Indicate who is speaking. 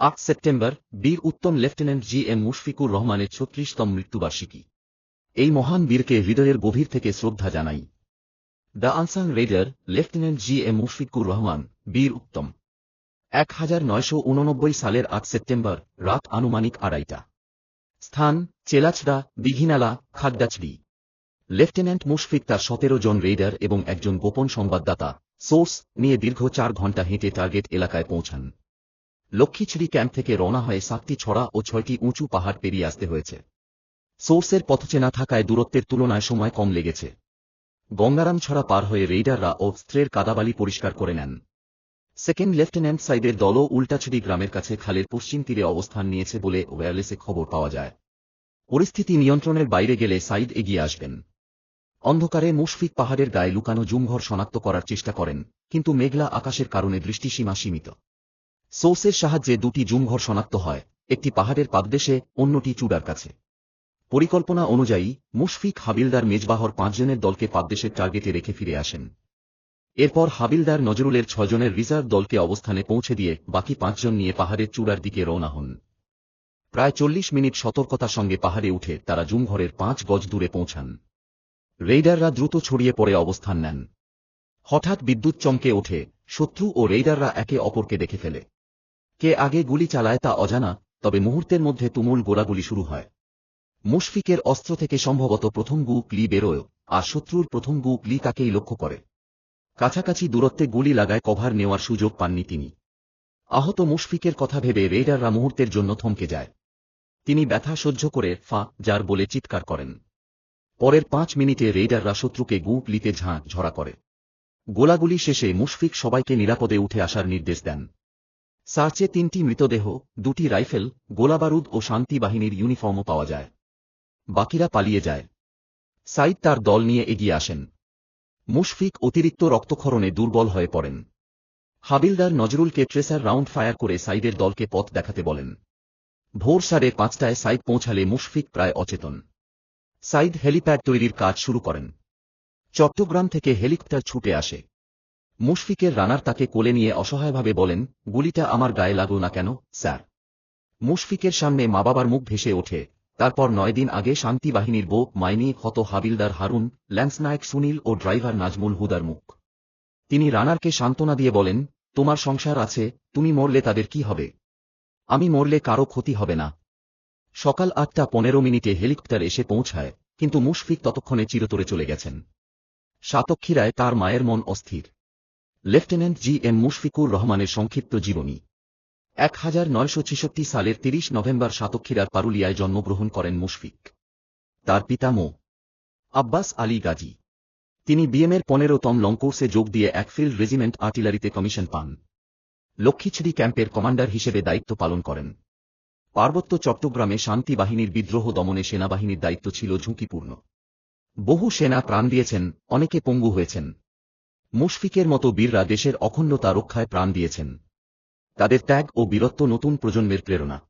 Speaker 1: আট সেপ্টেম্বর, বীর উত্তম lieutenant G M Mushfiqur রহমানের ছত্রিশতম মৃত্যুবার্ষিকী। এই মহান বীরকে হৃদয়ের গভীর থেকে শ্রদ্ধা জানাই। The unsung raider lieutenant G M Mushfiqur Rahman, বীর উত্তম। এক হাজার নয়শো উননব্বই সালের আট সেপ্টেম্বর, রাত আনুমানিক আড়াইটা। স্থান, চেলাচড়া, দিঘিনালা খাদ্দাচড়ি লেফটেন্যান্ট মুশফিক তার সতেরো জন রেডার এবং একজন গোপন সংবাদদাতা, সোর্স, নিয়ে দীর্ঘ চার ঘণ্টা হেঁটে টার্গেট এলাকায় পৌঁছান। লক্ষ্মীছড়ি ক্যাম্প থেকে রওনা হয়ে সাতটি ছড়া ও ছয়টি উঁচু পাহাড় পেরিয়ে আসতে হয়েছে। সোর্সের পথচেনা থাকায় দূরত্বের তুলনায় সময় কম লেগেছে। গঙ্গারাম ছড়া পার হয়ে রেইডাররা ও স্ত্রের কাদাবালি পরিষ্কার করে নেন। সেকেন্ড লেফটেন্যান্ট সাইদের দলও উল্টাছড়ি গ্রামের কাছে খালের পশ্চিম তীরে অবস্থান নিয়েছে বলে ওয়্যারলেসে খবর পাওয়া যায়। পরিস্থিতি নিয়ন্ত্রণের বাইরে গেলে সাইদ এগিয়ে আসবেন। অন্ধকারে মুশফিক পাহাড়ের গায়ে লুকানো জুমঘর শনাক্ত করার চেষ্টা করেন, কিন্তু মেঘলা আকাশের কারণে দৃষ্টিসীমা সীমিত। সোর্সের সাহায্যে দুটি জুমঘর শনাক্ত হয়, একটি পাহাড়ের পাদদেশে, অন্যটি চূড়ার কাছে। পরিকল্পনা অনুযায়ী, মুশফিক হাবিলদার মেজবাহর পাঁচজনের দলকে পাদদেশের টার্গেটে রেখে ফিরে আসেন। এরপর হাবিলদার নজরুলের ছজনের রিজার্ভ দলকে অবস্থানে পৌঁছে দিয়ে বাকি পাঁচজন নিয়ে পাহাড়ের চূড়ার দিকে রওনা হন। প্রায় চল্লিশ মিনিট সতর্কতার সঙ্গে পাহাড়ে উঠে তারা জুমঘরের পাঁচ গজ দূরে পৌঁছান। রেইডাররা দ্রুত ছড়িয়ে পড়ে অবস্থান নেন। হঠাৎ বিদ্যুৎ চমকে ওঠে, শত্রু ও রেইডাররা একে অপরকে দেখে ফেলে। কে আগে গুলি চালায় তা অজানা, তবে মুহূর্তের মধ্যে তুমুল গোলাগুলি শুরু হয়। মুশফিকের অস্ত্র থেকে সম্ভবত প্রথম গু ক্লি বেরোয়, আর শত্রুর প্রথম গু ক্লি তাকেই লক্ষ্য করে। কাছাকাছি দূরত্বে গুলি লাগায় কভার নেওয়ার সুযোগ পাননি তিনি। আহত মুশফিকের কথা ভেবে রেইডাররা মুহূর্তের জন্য থমকে যায়। তিনি ব্যথা সহ্য করে ফা, যার বলে চিৎকার করেন। পরের পাঁচ মিনিটে রেইডাররা শত্রুকে গু ক্লিতে ঝাঁ ঝরা করে। গোলাগুলি শেষে মুশফিক সবাইকে নিরাপদে উঠে আসার নির্দেশ দেন। সার্চে তিনটি মৃতদেহ, দুটি রাইফেল, গোলাবারুদ ও শান্তি বাহিনীর ইউনিফর্মও পাওয়া যায়। বাকিরা পালিয়ে যায়। সাইদ তার দল নিয়ে এগিয়ে আসেন। মুশফিক অতিরিক্ত রক্তক্ষরণে দুর্বল হয়ে পড়েন। হাবিলদার নজরুলকে ট্রেসার রাউন্ড ফায়ার করে সাইদের দলকে পথ দেখাতে বলেন। ভোর সাড়ে পাঁচটায় সাইদ পৌঁছালে মুশফিক প্রায় অচেতন। সাইদ হেলিপ্যাড তৈরির কাজ শুরু করেন। চট্টগ্রাম থেকে হেলিকপ্টার ছুটে আসে। মুশফিকের রানার তাকে কোলে নিয়ে অসহায়ভাবে বলেন, গুলিটা আমার গায়ে লাগল না কেন, স্যার? মুশফিকের সামনে মা বাবার মুখ ভেসে ওঠে। তারপর নয় দিন আগে শান্তি বাহিনীর বোক মাইনি হত হাবিলদার হারুন ল্যান্সনায়ক সুনীল ও ড্রাইভার নাজমুল হুদার মুখ। তিনি রানারকে সান্ত্বনা দিয়ে বলেন, তোমার সংসার আছে, তুমি মরলে তাদের কি হবে? আমি মরলে কারও ক্ষতি হবে না। সকাল আটটা পনেরো মিনিটে হেলিকপ্টার এসে পৌঁছায়, কিন্তু মুশফিক ততক্ষণে চিরতরে চলে গেছেন। সাতক্ষীরায় তার মায়ের মন অস্থির। লেফটেন্যান্ট জি এম মুশফিকুর রহমানের সংক্ষিপ্ত জীবনী। এক হাজার নয়শো ছেষট্টি সালের তিরিশ নভেম্বর সাতক্ষীরার পারুলিয়ায় জন্মগ্রহণ করেন মুশফিক। তার পিতা মো. আব্বাস আলী গাজী। তিনি বিএমের পনেরোতম লংকোর্সে যোগ দিয়ে একফিল্ড রেজিমেন্ট আর্টিলারিতে কমিশন পান। লক্ষ্মীছড়ি ক্যাম্পের কমান্ডার হিসেবে দায়িত্ব পালন করেন। পার্বত্য চট্টগ্রামে শান্তি বাহিনীর বিদ্রোহ দমনে সেনাবাহিনীর দায়িত্ব ছিল ঝুঁকিপূর্ণ। বহু সেনা প্রাণ দিয়েছেন, অনেকে পঙ্গু হয়েছেন। মুশফিকের মতো বীররা দেশের অখণ্ডতা রক্ষায় প্রাণ দিয়েছেন। তাদের ত্যাগ ও বীরত্ব নতুন প্রজন্মের প্রেরণা।